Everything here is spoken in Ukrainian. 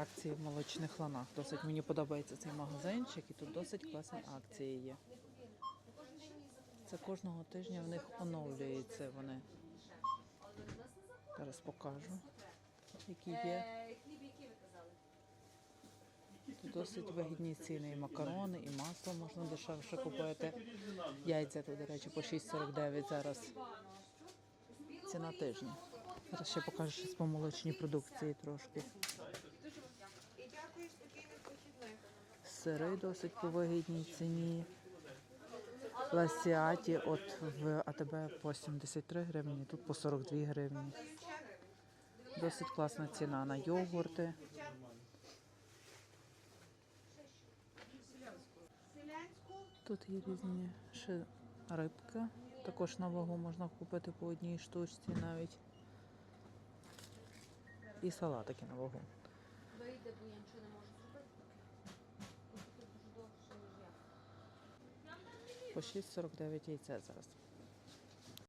акції в молочних ланах. Досить мені подобається цей магазинчик і тут досить класні акції є. Це кожного тижня в них оновлюється вони. Зараз покажу, які є. Тут досить вигідні ціни. І макарони, і масло можна дешевше купити. Яйця тут, до речі, по 6,49 зараз. Ціна тижня. Зараз ще покажу щось по молочній продукції трошки. Сири досить по вигідній ціні. Ласіаті от в АТБ по 73 гривні, тут по 42 гривні. Досить класна ціна на йогурти. Тут є різні ще рибки. Також на вагу можна купити по одній штучці навіть. І салатики на вагу. Тут дуже довше, ніж я. По 6,49 яйця зараз.